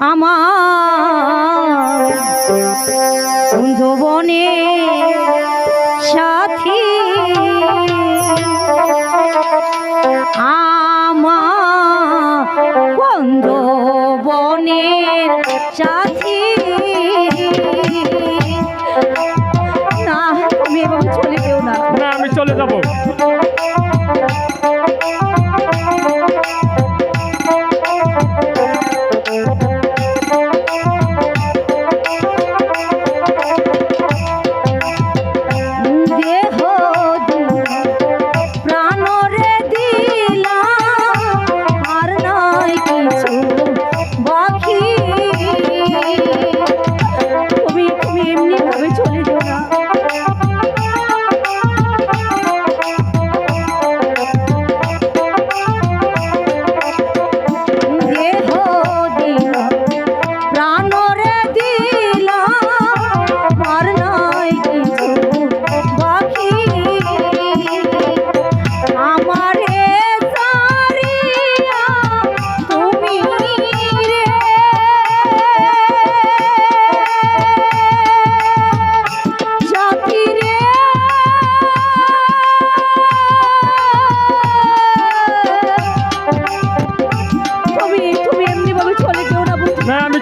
আমার বনে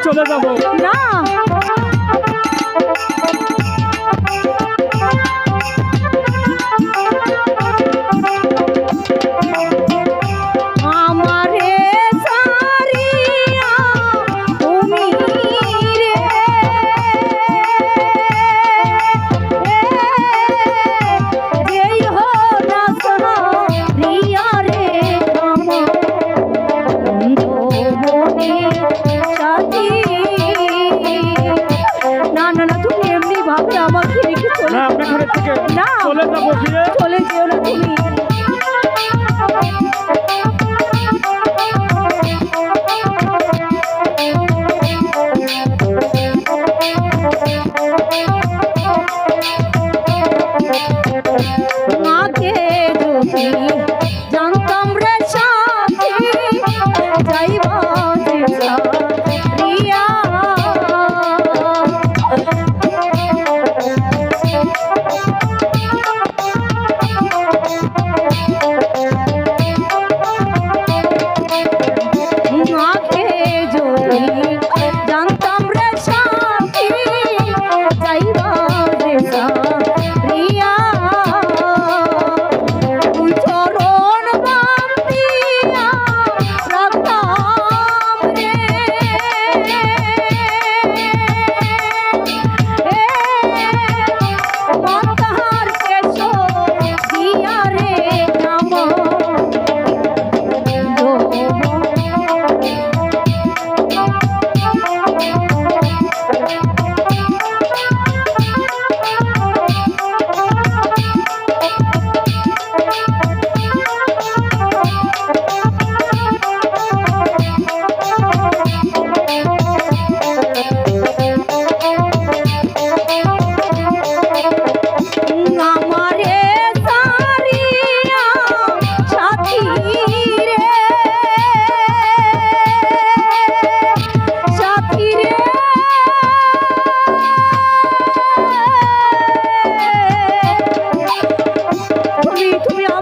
চলে যাব। না চলে যেও না তুমি Thank you.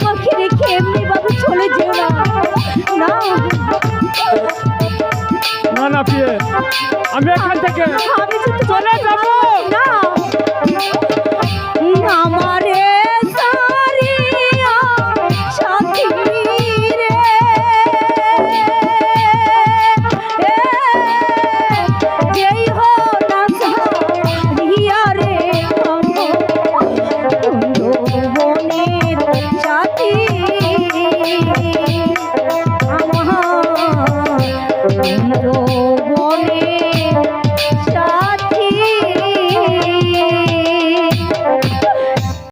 আমাকে রেখে এমনি ভাবে চলে যেও না। না। না না আমি এখান থেকে আমি